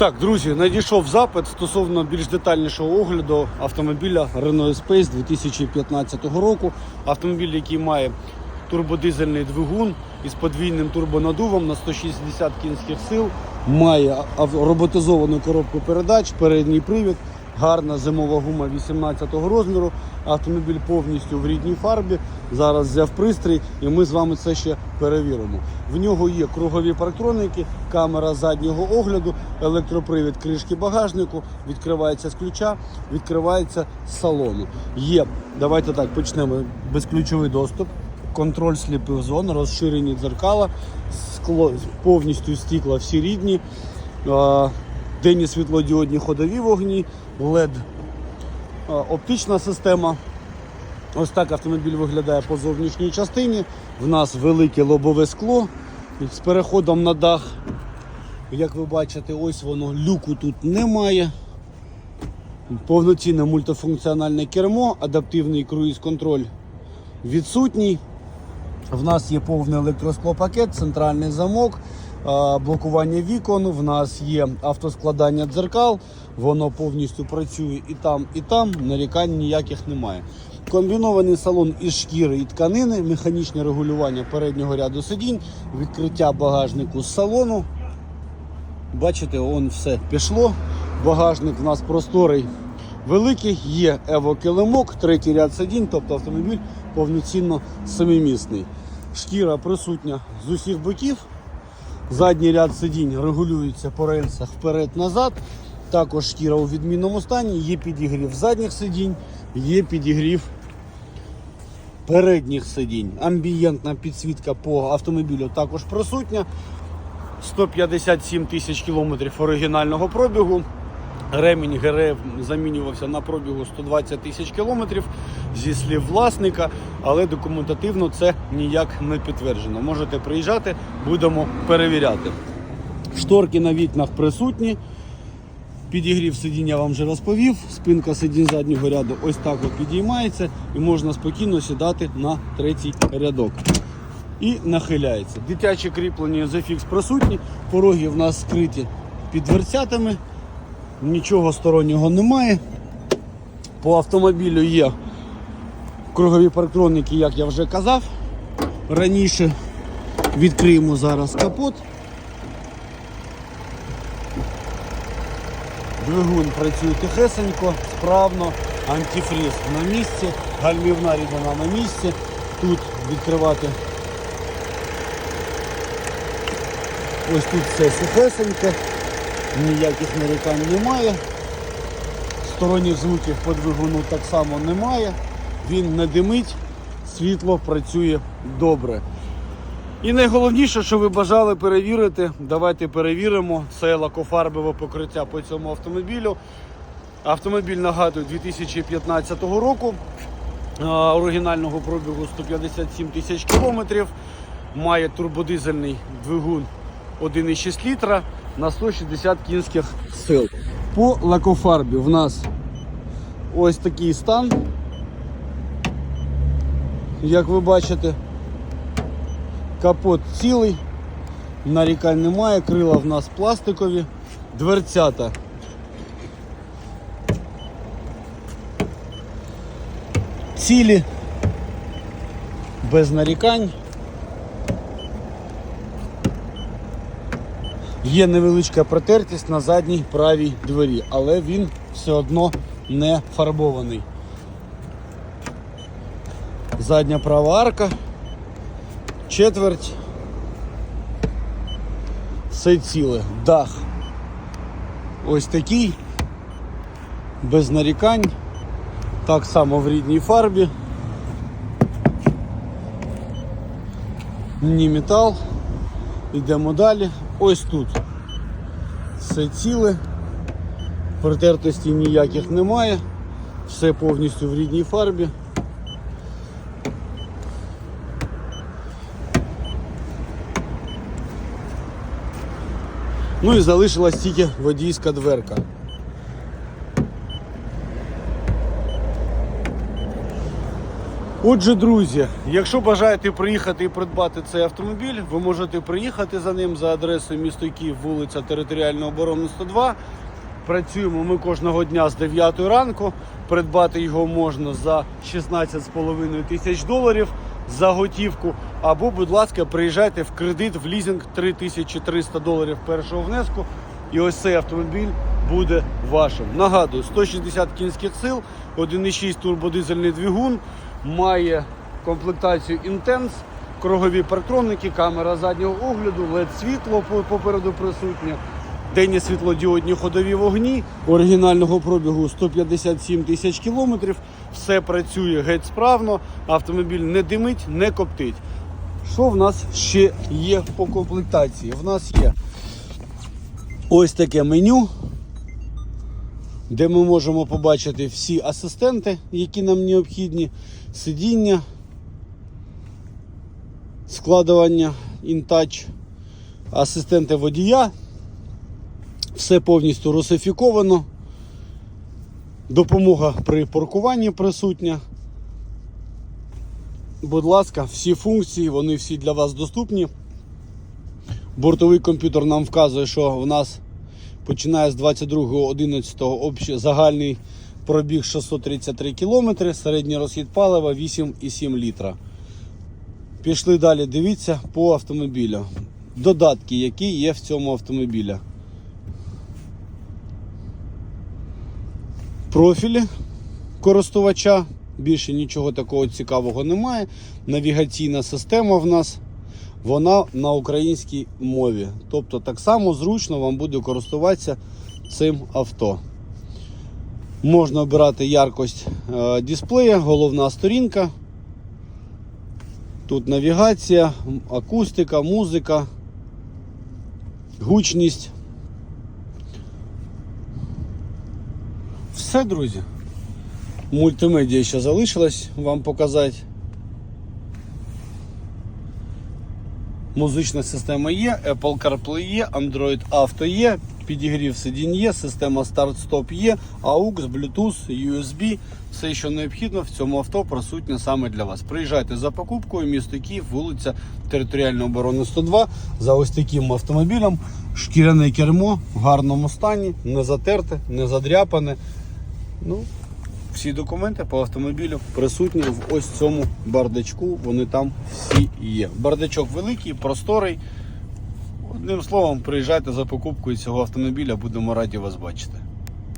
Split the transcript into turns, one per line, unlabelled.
Так, друзі, надійшов запит стосовно більш детальнішого огляду автомобіля Renault Space 2015 року. Автомобіль, який має турбодизельний двигун із подвійним турбонадувом на 160 кінських сил, має роботизовану коробку передач, передній привід, гарна зимова гума 18 розміру. Автомобіль повністю в рідній фарбі. Зараз взяв пристрій, і ми з вами це ще перевіримо. В нього є кругові парктроники, камера заднього огляду, електропривід кришки багажнику, відкривається з ключа, відкривається з салону. Є, давайте так почнемо. Безключовий доступ, контроль сліпих зон, розширені дзеркала, скло повністю стікла всі рідні. Денні світлодіодні ходові вогні, LED оптична система. Ось так автомобіль виглядає по зовнішній частині. В нас велике лобове скло з переходом на дах. Як ви бачите, ось воно люку тут немає. Повноцінне мультифункціональне кермо, адаптивний круїз-контроль відсутній. В нас є повний електросклопакет, центральний замок, блокування вікон. В нас є автоскладання дзеркал, воно повністю працює і там, і там. Нарікань ніяких немає. Комбінований салон із шкіри і тканини, механічне регулювання переднього ряду сидінь, відкриття багажнику з салону. Бачите, он все пішло. Багажник в нас просторий великий, є ево-килимок, третій ряд сидінь, тобто автомобіль повноцінно семимісний. Шкіра присутня з усіх боків. Задній ряд сидінь регулюється по рельсах вперед-назад. Також шкіра у відмінному стані, є підігрів задніх сидінь, є підігрів передніх сидінь. Амбієнтна підсвітка по автомобілю також присутня. 157 тисяч кілометрів оригінального пробігу. Ремінь ГРФ замінювався на пробігу 120 тисяч кілометрів зі слів власника, але документативно це ніяк не підтверджено. Можете приїжджати, будемо перевіряти. Шторки на вікнах присутні. Підігрів сидіння вам вже розповів. Спинка сидінь заднього ряду ось так от підіймається і можна спокійно сідати на третій рядок. І нахиляється. Дитячі кріплення ZFX присутні, пороги в нас скриті під дверцятами, нічого стороннього немає. По автомобілю є кругові парктроники, як я вже казав раніше. Відкриємо зараз капот. Двигун працює тихесенько, справно, антифріз на місці, гальмівна рідина на місці. Тут відкривати. Ось тут все сухесеньке, ніяких нарікань немає. Сторонніх звуків по двигуну так само немає. Він не димить, світло працює добре. І найголовніше, що ви бажали перевірити, давайте перевіримо. Це лакофарбове покриття по цьому автомобілю. Автомобіль нагадую 2015 року. Оригінального пробігу 157 тисяч кілометрів. Має турбодизельний двигун 1,6 літра на 160 кінських сил. По лакофарбі в нас ось такий стан. Як ви бачите, Капот цілий, нарікань немає, крила в нас пластикові, дверцята. Цілі, без нарікань. Є невеличка протертість на задній правій двері, але він все одно не фарбований. Задня права арка четверть. Все ціле. Дах. Ось такий. Без нарікань. Так само в рідній фарбі. Ні метал. Йдемо далі. Ось тут. Все ціле. Протертості ніяких немає. Все повністю в рідній фарбі. Ну і залишилась тільки водійська дверка. Отже, друзі, якщо бажаєте приїхати і придбати цей автомобіль, ви можете приїхати за ним за адресою місто Київ, вулиця Територіальної оборони 102. Працюємо ми кожного дня з 9 ранку. Придбати його можна за 16,5 тисяч доларів за готівку. Або, будь ласка, приїжджайте в кредит в лізинг 3300 доларів першого внеску. І ось цей автомобіль буде вашим. Нагадую, 160 кінських сил, 1,6 турбодизельний двигун, має комплектацію Intense, кругові парктроники, камера заднього огляду, LED світло попереду присутнє. Денні світлодіодні ходові вогні оригінального пробігу 157 тисяч кілометрів. Все працює геть справно, автомобіль не димить, не коптить. Що в нас ще є по комплектації? В нас є ось таке меню, де ми можемо побачити всі асистенти, які нам необхідні, сидіння, складування InTouch, асистенти водія. Все повністю русифіковано. Допомога при паркуванні присутня. Будь ласка, всі функції, вони всі для вас доступні. Бортовий комп'ютер нам вказує, що в нас починає з 22.11 общий загальний пробіг 633 км, середній розхід палива 8,7 літра. Пішли далі, дивіться по автомобілю. Додатки, які є в цьому автомобілі. профілі користувача. Більше нічого такого цікавого немає. Навігаційна система в нас вона на українській мові. Тобто так само зручно вам буде користуватися цим авто. Можна обирати яркость е, дисплея, головна сторінка. Тут навігація, акустика, музика, гучність. Все, друзі. Мультимедіа ще залишилось вам показати. Музична система є, Apple CarPlay є, Android Auto є, підігрів сидінь є, система старт-стоп є, AUX, Bluetooth, USB. Все, що необхідно в цьому авто присутнє саме для вас. Приїжджайте за покупкою, місто Київ, вулиця Територіальної оборони 102 за ось таким автомобілем. Шкіряне кермо в гарному стані, не затерте, не задряпане. Ну, всі документи по автомобілю присутні в ось цьому бардачку. Вони там всі є. Бардачок великий, просторий. Одним словом, приїжджайте за покупкою цього автомобіля, будемо раді вас бачити.